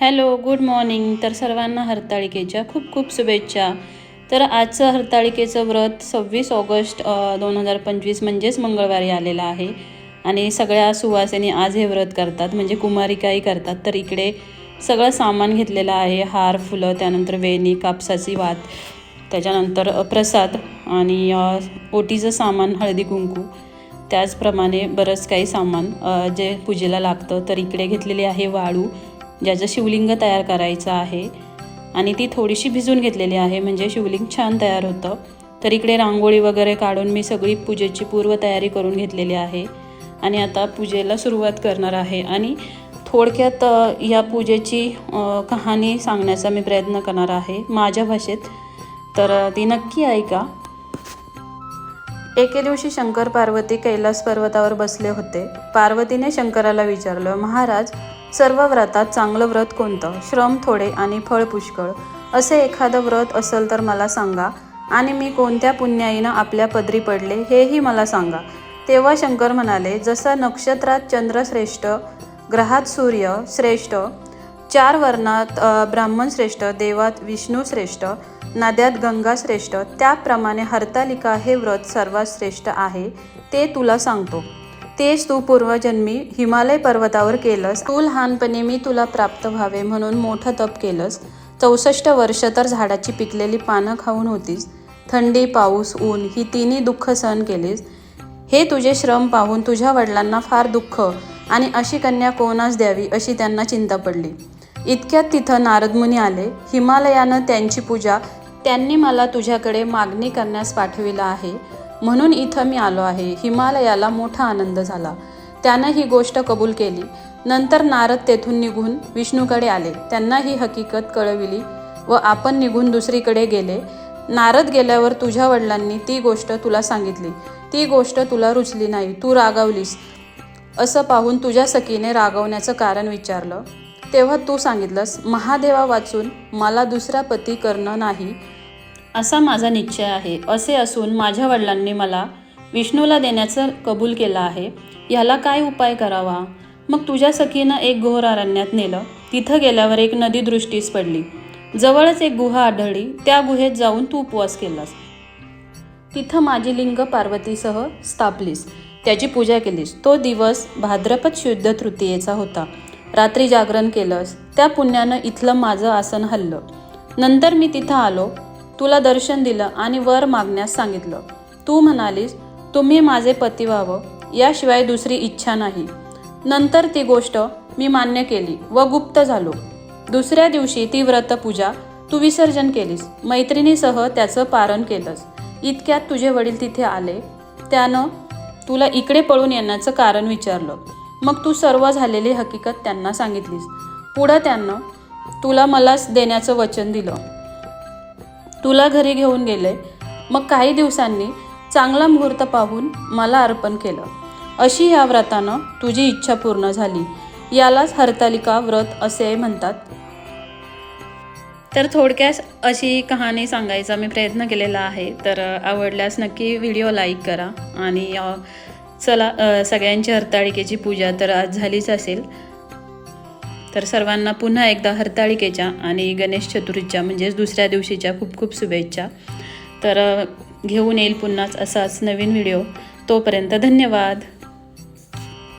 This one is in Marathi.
Hello good morning. तर सर्वांना हरताळिकेच्या खूप खूप शुभेच्छा. तर आजचं हरताळिकेचं व्रत सव्वीस ऑगस्ट दोन हजार पंचवीस म्हणजेच मंगळवारी आलेलं आहे. आणि सगळ्या सुवासिनी आज हे व्रत करतात म्हणजे कुमारिकाही करतात. तर इकडे सगळं सामान घेतलेलं आहे हार फुलं त्यानंतर वेणी कापसाची वात त्याच्यानंतर प्रसाद आणि ओटीचं सामान हळदी कुंकू. त्याचप्रमाणे बरंच काही सामान जे पूजेला लागतं. तर इकडे घेतलेली आहे वाळू ज्याचं शिवलिंग तयार करायचं आहे. आणि ती थोडीशी भिजून घेतलेली आहे. म्हणजे शिवलिंग छान तयार होतं. तर इकडे रांगोळी वगैरे काढून मी सगळी पूजेची पूर्वतयारी करून घेतलेली आहे. आणि आता पूजेला सुरुवात करणार आहे. आणि थोडक्यात या पूजेची कहाणी सांगण्याचा मी प्रयत्न करणार आहे. माझ्या भाषेत. तर ती नक्की ऐका. एके दिवशी शंकर पार्वती कैलास पर्वतावर बसले होते. पार्वतीने शंकराला विचारलं महाराज सर्व व्रतात चांगलं व्रत कोणतं? श्रम थोडे आणि फळ पुष्कळ. असे एखादं व्रत असेल तर मला सांगा. आणि मी कोणत्या पुण्याईनं आपल्या पदरी पडले हेही मला सांगा. तेव्हा शंकर म्हणाले जसं नक्षत्रात चंद्र श्रेष्ठ ग्रहात सूर्य श्रेष्ठ चार वर्णात ब्राह्मण श्रेष्ठ देवात विष्णू श्रेष्ठ नद्यात गंगा श्रेष्ठ त्याप्रमाणे हरतालिका हे व्रत सर्वात श्रेष्ठ आहे ते तुला सांगतो. तेच तू पूर्वजन्मी हिमालय पर्वतावर केलंस. तू लहानपणी मी तुला प्राप्त व्हावे म्हणून मोठं तप केलंस. चौसष्ट वर्ष तर झाडाची पिकलेली पानं खाऊन होतीस. थंडी पाऊस ऊन ही तिन्ही दुःख सहन केलीस. हे तुझे श्रम पाहून तुझ्या वडिलांना फार दुःख आणि अशी कन्या कोणास द्यावी अशी त्यांना चिंता पडली. इतक्यात तिथं नारदमुनी आले. हिमालयानं त्यांची पूजा त्यांनी मला तुझ्याकडे मागणी करण्यास पाठविला आहे. म्हणून इथं मी आलो आहे. हिमालयाला मोठा आनंद झाला. त्यानं ही गोष्ट कबूल केली. नंतर नारद तेथून निघून विष्णूकडे आले. त्यांना ही हकीकत कळविली व आपण निघून दुसरीकडे गेले. नारद गेल्यावर तुझ्या वडिलांनी ती गोष्ट तुला सांगितली. ती गोष्ट तुला रुचली नाही. तू रागावलीस. असं पाहून तुझ्या सखीने रागवण्याचं कारण विचारलं. तेव्हा तू सांगितलंस महादेवा वाचून मला दुसरा पती करणं नाही. असा माझा निश्चय आहे असे असून माझ्या वडिलांनी मला विष्णूला देण्याचं कबूल केलं आहे. ह्याला काय उपाय करावा? मग तुझ्या सखीनं एक घोर अरण्यात नेलं. तिथं गेल्यावर एक नदी दृष्टीस पडली. जवळच एक गुहा आढळली. त्या गुहेत जाऊन तू उपवास केलास. तिथं माझी लिंग पार्वतीसह स्थापलीस. त्याची पूजा केलीस. तो दिवस भाद्रपद शुद्ध तृतीयेचा होता. रात्री जागरण केलंस. त्या पुण्यानं इथलं माझं आसन हल्लं. नंतर मी तिथं आलो. तुला दर्शन दिलं आणि वर मागण्यास सांगितलं. तू म्हणालीस तुम्ही माझे पती व्हावं याशिवाय दुसरी इच्छा नाही. नंतर ती गोष्ट मी मान्य केली व गुप्त झालो. दुसऱ्या दिवशी ती व्रतपूजा तू विसर्जन केलीस. मैत्रिणीसह त्याचं पारण केलंस. इतक्यात तुझे वडील तिथे आले. त्यानं तुला इकडे पळून येण्याचं कारण विचारलं. मग तू सर्व झालेली हकीकत त्यांना सांगितलीस. पुढं त्यांना तुला मलाच देण्याचं वचन दिलं. तुला घरी घेऊन गेले. मग काही दिवसांनी चांगला मुहूर्त पाहून मला अर्पण केलं. अशी ह्या व्रतानं तुझी इच्छा पूर्ण झाली. यालाच हरतालिका व्रत असे म्हणतात. तर थोडक्यात अशी कहाणी सांगायचा मी प्रयत्न केलेला आहे. तर आवडल्यास नक्की व्हिडिओ लाईक करा आणि चला सगळ्यांची हरताळिकेची पूजा तर आज झालीच असेल. तर सर्वांना पुन्हा एकदा हरताळिकेच्या आणि गणेश चतुर्थीच्या म्हणजेच दुसऱ्या दिवशीच्या खूप खूप शुभेच्छा. तर घेऊन येईल पुन्हाच असाच नवीन व्हिडिओ. तोपर्यंत धन्यवाद.